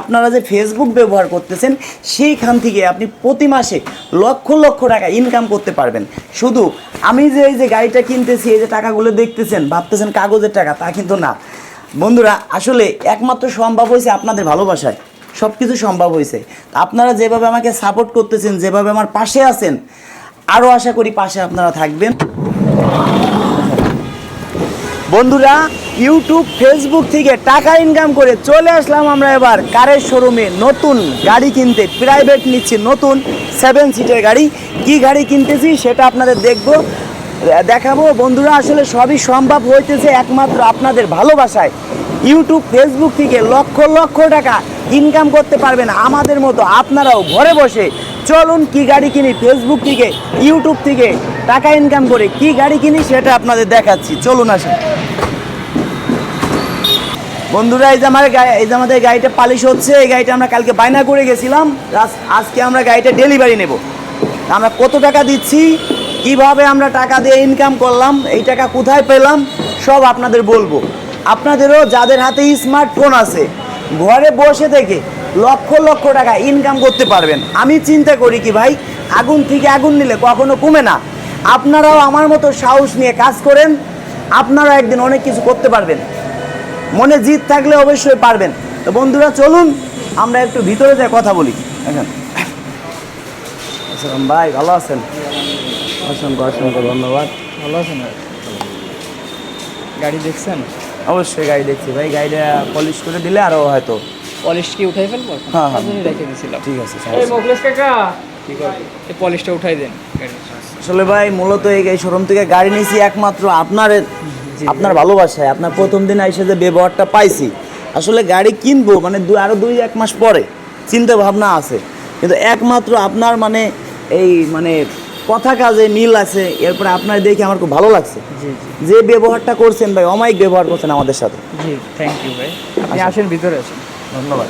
আপনারা যে ফেসবুক ব্যবহার করতেছেন, সেইখান থেকে আপনি প্রতি মাসে লক্ষ লক্ষ টাকা ইনকাম করতে পারবেন। শুধু আমি যে এই যে গাড়িটা কিনতেছি, এই যে টাকাগুলো দেখতেছেন, ভাবতেছেন কাগজের টাকা, তা কিন্তু না। বন্ধুরা, আসলে একমাত্র সম্ভব হয়েছে আপনাদের ভালোবাসায়। সব কিছু সম্ভব হয়েছে। আপনারা যেভাবে আমাকে সাপোর্ট করতেছেন, যেভাবে আমার পাশে আছেন আরও আশা করি পাশে আপনারা থাকবেন। বন্ধুরা ইউটিউব ফেসবুক থেকে টাকা ইনকাম করে চলে আসলাম আমরা এবার কারের শোরুমে নতুন গাড়ি কিনতে প্রাইভেট নিচ্ছি নতুন সেভেন সিটের গাড়ি। কি গাড়ি কিনতেছি সেটা আপনাদের দেখব দেখাবো। বন্ধুরা, আসলে সবই সম্ভব হইতেছে একমাত্র আপনাদের ভালোবাসায়। ইউটিউব ফেসবুক থেকে লক্ষ লক্ষ টাকা ইনকাম করতে পারবেন আমাদের মতো আপনারাও ঘরে বসে। চলুন কি গাড়ি কিনি ফেসবুক থেকে ইউটিউব থেকে। টাকা ইনকাম করে কি গাড়ি কিনি সেটা আপনাদের দেখাচ্ছি। চলুন আসেন। বন্ধুরা, এই যে আমার এই যে আমাদের গাড়িটা পালিশ হচ্ছে, এই গাড়িটা আমরা কালকে বায়না করে গেছিলাম। আজ- আজকে আমরা গাড়িটা ডেলিভারি নেব। আমরা কত টাকা দিচ্ছি? কীভাবে আমরা টাকা দিয়ে ইনকাম করলাম? এই টাকা কোথায় পেলাম? সব আপনাদের বলব। আপনাদেরও যাদের হাতে স্মার্টফোন আছে, ঘরে বসে থেকে লক্ষ লক্ষ টাকা ইনকাম করতে পারবেন। আমি চিন্তা করি কি ভাই, আগুন থেকে আগুন নিলে কখনো কমে না। আপনারাও আমার মতো সাহস নিয়ে কাজ করেন আপনারা একদিন অনেক কিছু করতে পারবেন। মনে জিত থাকলে অবশ্যই পারবেন। তো বন্ধুরা চলুন আমরা একটু ভিতরে যাই কথা বলি। এখন ভাই ভালো আছেন? অসংখ্য অসংখ্য ধন্যবাদ। ভালো আছেন গাড়ি দেখছেন? অবশ্যই গাড়ি দেখছি ভাই গাড়িটা পলিশ করে দিলে আরও হয়তো। পলিশ কি উঠাই ফেলব? হ্যাঁ, হ্যাঁ। রেখে দিয়েছিলাম। ঠিক আছে এই মোগলেশ কাকা কি করবে পলিশটা উঠাই দেন। আসলে ভাই মূলত এই শোরুম থেকে গাড়ি নিয়েছি একমাত্র আপনার আপনার ভালোবাসায়। আপনার প্রথম দিন এসে যে ব্যবহারটা পাইছি আসলে গাড়ি কিনবো মানে দু আরও দুই এক মাস পরে চিন্তা ভাবনা আছে। কিন্তু একমাত্র আপনার মানে এই মানে কথা কাজে মিল আছে এরপরে আপনার দেখে আমার খুব ভালো লাগছে। যে ব্যবহারটা করছেন ভাই অমায়িক ব্যবহার করছেন আমাদের সাথে। জি থ্যাংক ইউ ভাই। আপনি আসেন। আসেন ভিতরে আসেন। ধন্যবাদ।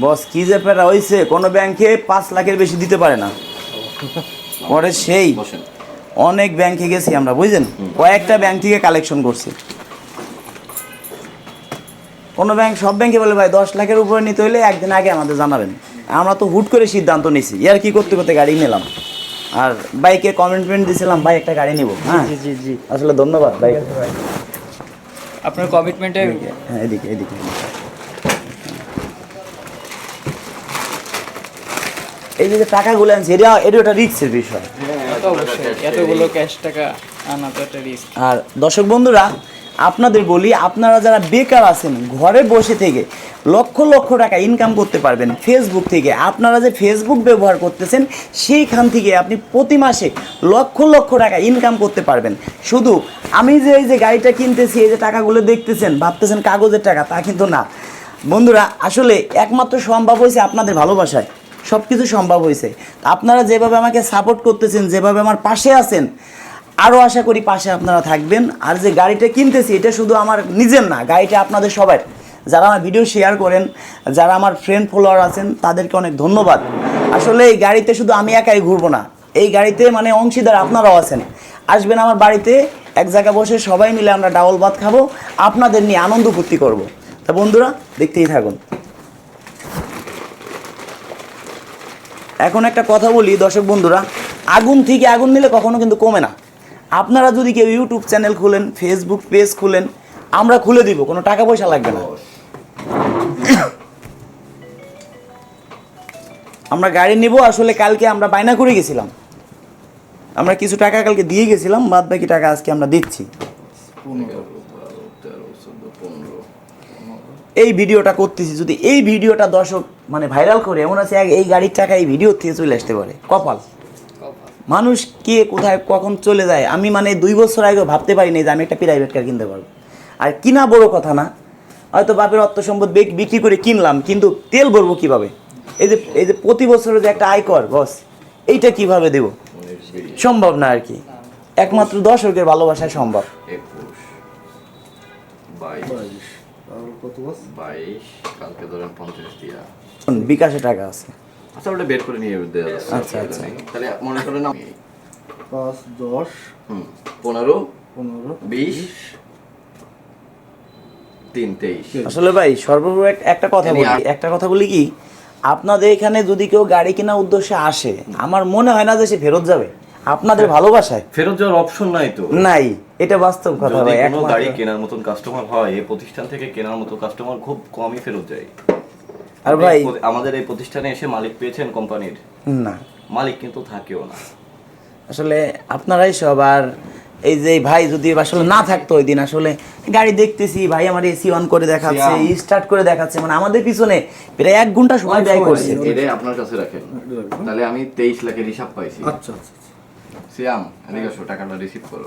বস কি যে প্যারা হয়েছে কোনো ব্যাংকে পাঁচ লাখের বেশি দিতে পারে না। পরে সেই অনেক ব্যাংকে গেছি আমরা বুঝলেন? কয়েকটা ব্যাংক থেকে কালেকশন করছি। কোনো ব্যাংক সব ব্যাংকে বলে ভাই দশ লাখের উপরে নিতে হলে একদিন আগে আমাদের জানাবেন। আমরা তো হুট করে সিদ্ধান্ত নিছি ইয়ার কি করতে করতে গাড়ি নিলাম? আর বাইকে কমিটমেন্ট দিয়েছিলাম ভাই একটা গাড়ি নিব। হ্যাঁ? জি জি জি। আসলে ধন্যবাদ ভাই। আপনার কমিটমেন্টে হ্যাঁ এদিকে এদিকে। এই যে টাকাগুলো আনছি এটা এটা একটা রিক্সের বিষয়। অবশ্যই এতগুলো ক্যাশ টাকা আনা তো একটা রিস্ক আর দর্শক বন্ধুরা আপনাদের বলি আপনারা যারা বেকার আছেন ঘরে বসে থেকে লক্ষ লক্ষ টাকা ইনকাম করতে পারবেন ফেসবুক থেকে। আপনারা যে ফেসবুক ব্যবহার করতেছেন সেইখান থেকে আপনি প্রতি মাসে লক্ষ লক্ষ টাকা ইনকাম করতে পারবেন। শুধু আমি যে এই যে গাড়িটা কিনতেছি এই যে টাকাগুলো দেখতেছেন ভাবতেছেন কাগজের টাকা তা কিন্তু না। বন্ধুরা আসলে একমাত্র সম্ভব হয়েছে আপনাদের ভালোবাসায়। সব কিছু সম্ভব হয়েছে। আপনারা যেভাবে আমাকে সাপোর্ট করতেছেন, যেভাবে আমার পাশে আছেন আরও আশা করি পাশে আপনারা থাকবেন। আর যে গাড়িটা কিনতেছি, এটা শুধু আমার নিজের না, গাড়িটা আপনাদের সবার। যারা আমার ভিডিও শেয়ার করেন, যারা আমার ফ্রেন্ড ফলোয়ার আছেন, তাদেরকে অনেক ধন্যবাদ। আসলে এই গাড়িতে শুধু আমি একাই ঘুরবো না, এই গাড়িতে মানে অংশীদার আপনারাও আছেন। আসবেন আমার বাড়িতে, এক জায়গায় বসে সবাই মিলে আমরা ডাবল ভাত খাব, আপনাদের নিয়ে আনন্দ ফুর্তি করব। তা বন্ধুরা, দেখতেই থাকুন। এখন একটা কথা বলি, দর্শক বন্ধুরা, আগুন থেকে আগুন নিলে কখনো কিন্তু কমে না। আপনারা যদি কেউ ইউটিউব চ্যানেল খুলেন, ফেসবুক পেজ খুলেন, আমরা খুলে দিব, কোনো টাকা পয়সা লাগবে না। আমরা গাড়ি নিব, আসলে কালকে আমরা বায়না করে গেছিলাম। আমরা কিছু টাকা কালকে দিয়ে গেছিলাম বাদ বাকি টাকা আজকে আমরা দিচ্ছি। এই ভিডিওটা করতেছি যদি এই ভিডিওটা দর্শক মানে ভাইরাল করে এমন আছে এক- এই গাড়ির টাকা এই ভিডিও থেকে চলে আসতে পারে। কপাল। মানুষ কে কোথায় কখন চলে যায় আমি মানে দুই বছর আগে ভাবতে পারি পারিনি যে আমি একটা প্রাইভেট কার কিনতে পারব। আর কিনা বড় কথা না হয়তো বাপের অর্থ সম্পদ বিক্রি করে কিনলাম কিন্তু তেল ভরবো কীভাবে? এই যে এই যে প্রতি বছরের যে একটা আয়কর বস এইটা কীভাবে দেব? সম্ভব না আর কি। একমাত্র দর্শকের ভালোবাসায় সম্ভব। একুশ বাইশ বাইশ কালকে ধরেন পঞ্চাশ দিয়া। বিকাশে টাকা আছে। আচ্ছা ওটা বের করে নিয়ে দেওয়া যাচ্ছে। আচ্ছা, আচ্ছা। তাহলে মনে করেন পাঁচ দশ। হুম পনেরো পনেরো বিশ তিন তেইশ। আসলে ভাই সর্বোপরি এক- একটা কথা বলি। একটা কথা বলি কি আপনাদের এখানে যদি কেউ গাড়ি কেনার উদ্দেশ্যে আসে আমার মনে হয় না যে সে ফেরত যাবে। আপনাদের ভালোবাসায়। ফেরত যাওয়ার অপশন নাই তো। নাই এটা বাস্তব কথা ভাই কোনো গাড়ি কেনার মতন কাস্টমার হয় এই প্রতিষ্ঠান থেকে কেনার মতো কাস্টমার খুব কমই ফেরত যায়। আর ভাই আমাদের এই প্রতিষ্ঠানে এসে মালিক পেয়েছেন কোম্পানির না। মালিক কিন্তু থাকেও না। আসলে আপনারাই সব আর এই যে ভাই যদি আসলে না থাকতো ওই দিন আসলে গাড়ি দেখতেছি ভাই আমার এসি অন করে দেখাচ্ছে স্টার্ট করে দেখাচ্ছে মানে আমাদের পিছনে প্রায় এক ঘণ্টা সময় ব্যয় করছে। এটাই আপনার কাছে রাখেন। তাহলে আমি তেইশ লাখের হিসাব পাইছি। আচ্ছা আচ্ছা। সিয়াম এদিকে আসো টাকাটা রিসিভ করো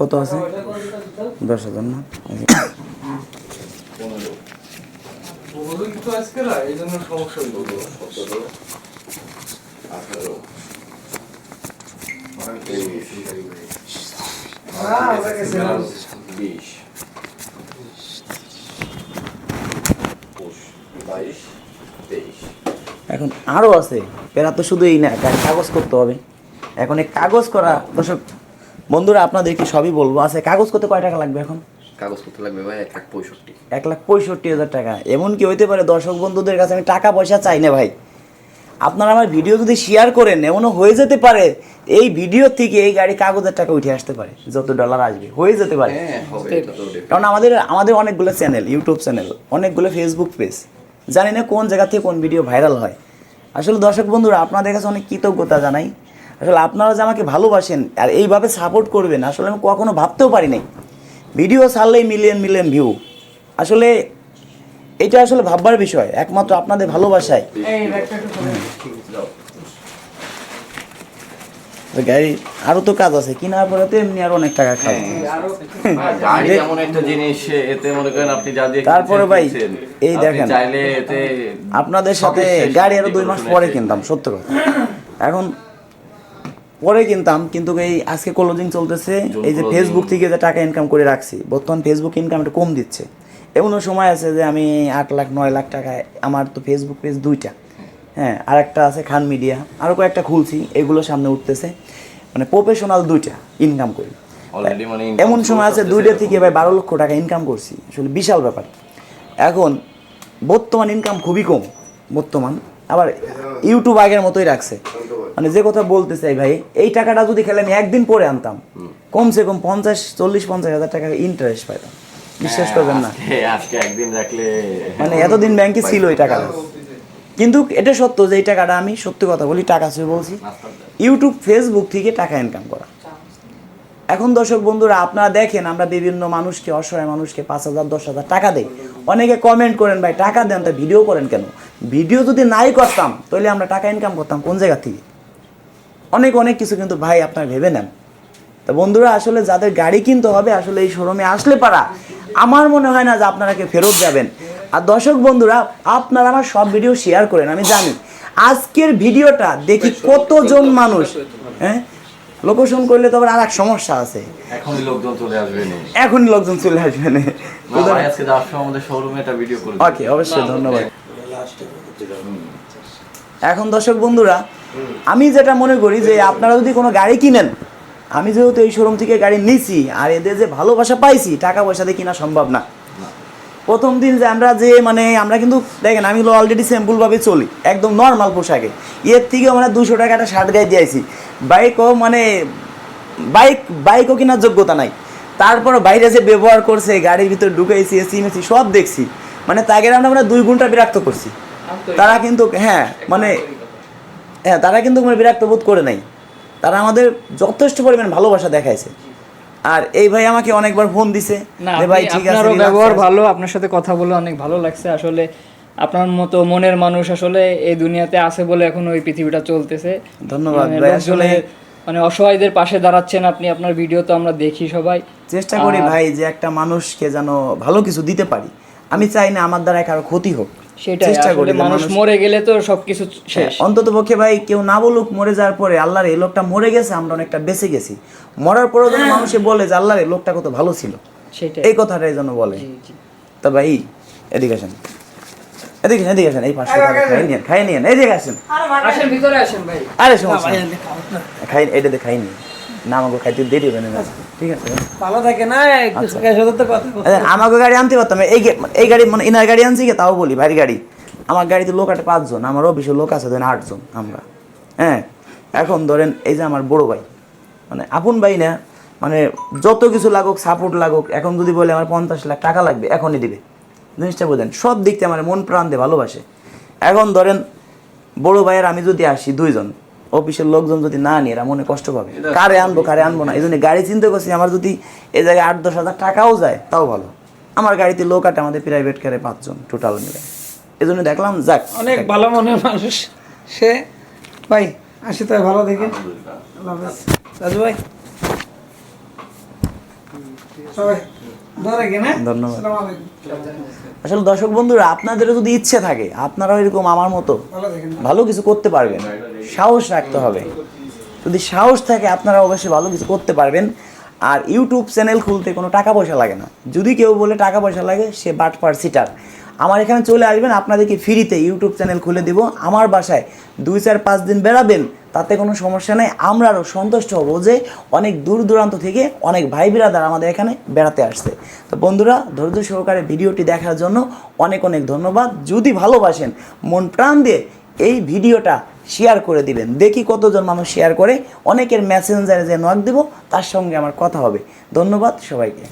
কত আছে দশ হাজার না আজকে এই জন্য সমস্যা আঠারো বিশ একুশ, বাইশ তেইশ এখন আরও আছে পেরা তো শুধু এই না কাগজ করতে হবে। এখন এই কাগজ করা দর্শক বন্ধুরা আপনাদেরকে সবই বলব আছে কাগজ করতে কয় টাকা লাগবে এখন? কাগজ করতে লাগবে ভাই এক লাখ পঁয়ষট্টি। এক লাখ পঁয়ষট্টি হাজার টাকা। এমন কি হইতে পারে দর্শক বন্ধুদের কাছে আমি টাকা পয়সা চাই না ভাই। আপনারা আমার ভিডিও যদি শেয়ার করেন এমনও হয়ে যেতে পারে এই ভিডিও থেকে এই গাড়ি কাগজের টাকা উঠে আসতে পারে যত ডলার আসবে হয়ে যেতে পারে। হ্যাঁ। কারণ আমাদের আমাদের অনেকগুলো চ্যানেল ইউটিউব চ্যানেল অনেকগুলো ফেসবুক পেজ জানি না কোন জায়গা থেকে কোন ভিডিও ভাইরাল হয়। আসলে দর্শক বন্ধুরা আপনাদের কাছে অনেক কৃতজ্ঞতা জানাই। আসলে আপনারা যে আমাকে ভালোবাসেন আর এইভাবে সাপোর্ট করবেন আসলে আমি কখনো ভাবতেও পারি নাই। ভিডিও ছাড়লেই মিলিয়ন মিলিয়ন ভিউ আসলে এটা আসলে ভাববার বিষয় একমাত্র আপনাদের ভালোবাসায়। তো গাড়ি আরও তো কাজ আছে কেনার পরে তো এমনি আর অনেক টাকা খাবে। আর গাড়ি এমন একটা জিনিস এতে মনে করেন আপনি যা দিয়ে তারপরে ভাই, এই দেখেন। চাইলে এতে আপনাদের সাথে গাড়ি আরও দুই মাস পরে কিনতাম সত্য কথা। এখন পরে কিনতাম কিন্তু এই আজকে ক্লোজিং চলতেছে এই যে ফেসবুক থেকে যে টাকা ইনকাম করে রাখছি বর্তমান ফেসবুক ইনকাম একটু কম দিচ্ছে। এমনও সময় আছে যে আমি আট লাখ নয় লাখ টাকায় আমার তো ফেসবুক পেজ দুইটা। হ্যাঁ আর একটা আছে খান মিডিয়া। আরও কয়েকটা খুলছি এগুলো সামনে উঠতেছে। মানে প্রফেশনাল দুইটা ইনকাম করি। মানে এমন সময় আছে দুইটা থেকে ভাই বারো লক্ষ টাকা ইনকাম করছি। আসলে বিশাল ব্যাপার। এখন বর্তমান ইনকাম খুবই কম বর্তমান। আবার ইউটিউব আগের মতোই রাখছে। মানে যে কথা বলতে চাই ভাই এই টাকাটা যদি খেলে আমি একদিন পরে আনতাম। কমসে কম পঞ্চাশ চল্লিশ পঞ্চাশ হাজার টাকা ইন্টারেস্ট পাইতাম। বিশ্বাস করবেন না। আজকে- একদিন রাখলে মানে এতদিন ব্যাংকে ছিল এই টাকাটা। কিন্তু এটা সত্য যে এই টাকাটা আমি সত্যি কথা বলি, টাকা ছুঁয়ে বলছি। ইউটিউব ফেসবুক থেকে টাকা ইনকাম করা। এখন দর্শক বন্ধুরা, আপনারা দেখেন, আমরা বিভিন্ন মানুষকে, অসহায় মানুষকে পাঁচ হাজার, দশ হাজার টাকা দেই। অনেকে কমেন্ট করেন, ভাই, টাকা দেন, তা ভিডিও করেন কেন? ভিডিও যদি নাই করতাম, তাহলে আমরা টাকা ইনকাম করতাম কোন জায়গা থেকে? অনেক অনেক কিছু কিন্তু ভাই আপনার ভেবে নেন। তা বন্ধুরা, আসলে যাদের গাড়ি কিনতে হবে, আসলে এই শোরুমে আসলে পারা। আমার মনে হয় না যে আপনারা কেউ ফেরত যাবেন। আর দর্শক বন্ধুরা আপনারা আমার সব ভিডিও শেয়ার করেন আমি জানি। আজকের ভিডিওটা দেখি কতজন মানুষ। হ্যাঁ? লোকেশন করলে তো আবার আর এক সমস্যা আছে। এখনই লোকজন চলে আসবে নি। এখনই লোকজন চলে আসবে না। আজকে যাওয়ার সময় আমাদের শোরুমে একটা ভিডিও করে দিন। ওকে অবশ্যই ধন্যবাদ। এখন দর্শক বন্ধুরা আমি যেটা মনে করি যে আপনারা যদি কোনো গাড়ি কিনেন আমি যেহেতু এই শোরুম থেকে গাড়ি নিছি আর এদের যে ভালোবাসা পাইছি টাকা পয়সা দিয়ে কিনা সম্ভব না। প্রথম দিন যে আমরা যে মানে আমরা কিন্তু দেখেন আমি অলরেডি সিম্পলভাবে চলি একদম নর্মাল পোশাকে। এর থেকে মানে দুশো টাকা একটা শার্ট গায়ে দিয়েছি বাইকও মানে বাইক বাইকও কেনার যোগ্যতা নাই। তারপর বাইরে যে ব্যবহার করছে গাড়ির ভিতরে ঢুকাইছি এসি মেসি সব দেখছি। মানে তাকে আমরা মানে দুই ঘণ্টা বিরক্ত করছি। তারা কিন্তু হ্যাঁ মানে হ্যাঁ তারা কিন্তু মানে বিরক্ত বোধ করে নাই। তারা আমাদের যথেষ্ট পরিমাণ ভালোবাসা দেখাইছে। আর এই ভাই আমাকে অনেকবার ফোন দিছে ভাই ঠিক আছে আপনারও ব্যবহার ভালো আপনার সাথে কথা বলে অনেক ভালো লাগছে। আসলে আপনার মতো মনের মানুষ আসলে এই দুনিয়াতে আছে বলে এখন ওই পৃথিবীটা চলতেছে। ধন্যবাদ মানে ভাই, লোকজনের মানে অসহায়দের পাশে দাঁড়াচ্ছেন আপনি আপনার ভিডিও তো আমরা দেখি সবাই। চেষ্টা করি ভাই যে একটা মানুষকে যেন ভালো কিছু দিতে পারি। আমি চাই না আমার দ্বারা কারও ক্ষতি হোক। সেটাই আসলে মানুষ মরে গেলে তো সবকিছু শেষ। অন্তত পক্ষে ভাই কেউ না বলুক মরে যাওয়ার পরে আল্লাহর এই লোকটা মরে গেছে আমরা অনেকটা বেঁচে গেছি। মরার পরেও যেন মানুষে বলে যে আল্লাহর এই লোকটা কত ভালো ছিল। সেটাই। এই কথাটাই যেন বলে। জি জি। তা ভাই এদিকে আসেন। এদিকে এদিকে আসেন এই টাকা খাই নিয়েন খাই নিয়েন এই দিকে আসেন আসেন ভিতরে আসেন ভাই। আরে সমস্যা নেই। খাই এটাতে খাই নি না আমাকে খাইতে দেরি হবে না ঠিক আছে? ভালো থাকে না বলতে আচ্ছা, আমাকে গাড়ি আনতে পারতাম এই এই গাড়ি মানে ইনার গাড়ি আনছি কি তাও বলি ভারী গাড়ি। আমার গাড়িতে লোক আছে পাঁচজন আমার অফিসে লোক আছে ধরেন আটজন আমরা। হ্যাঁ? এখন ধরেন এই যে আমার বড় ভাই মানে আপন ভাই না মানে যত কিছু লাগুক সাপোর্ট লাগুক এখন যদি বলে আমার পঞ্চাশ লাখ টাকা লাগবে এখনই দিবে। জিনিসটা বোঝেন সব দিক থেকে আমার মন প্রাণ দিয়ে ভালোবাসে। এখন ধরেন বড় ভাইয়ের আমি যদি আসি দুইজন অফিসের লোকজন যদি না নিয়ে এরা মনে কষ্ট পাবে। কারে আনব কারে আনব না। এই জন্য গাড়ি চিন্তা করছি আমার যদি এই জায়গায় আট দশ হাজার টাকাও যায় তাও ভালো। আমার গাড়িতে লোক আছে আমাদের প্রাইভেট কারে পাঁচজন টোটাল মিলে। এই জন্য দেখলাম যাক। অনেক ভালো মনের মানুষ। সে ভাই আসি তাই ভালো দেখে। রাজু ভাই। আসলে দর্শক বন্ধুরা আপনাদেরও যদি ইচ্ছে থাকে আপনারাও এরকম আমার মতো ভালো কিছু করতে পারবেন। সাহস রাখতে হবে। যদি সাহস থাকে, আপনারা অবশ্যই ভালো কিছু করতে পারবেন। আর ইউটিউব চ্যানেল খুলতে কোনো টাকা পয়সা লাগে না। যদি কেউ বলে টাকা পয়সা লাগে, সে বাট পার সিটার। আমার এখানে চলে আসবেন, আপনাদেরকে ফ্রিতে ইউটিউব চ্যানেল খুলে দিব। আমার বাসায় দুই চার পাঁচ দিন বেড়াবেন, তাতে কোনো সমস্যা নেই। আমরা আরও সন্তুষ্ট হব যে অনেক দূর দূরান্ত থেকে অনেক ভাই বিরাদার আমাদের এখানে বেড়াতে আসছে। তো বন্ধুরা, ধৈর্য সহকারে ভিডিওটি দেখার জন্য অনেক অনেক ধন্যবাদ। যদি ভালোবাসেন, মন প্রাণ দিয়ে এই ভিডিওটা শেয়ার করে দিবেন। দেখি কতজন মানুষ শেয়ার করে, অনেকের মেসেঞ্জারে যে নক দিব, তার সঙ্গে আমার কথা হবে। ধন্যবাদ সবাইকে।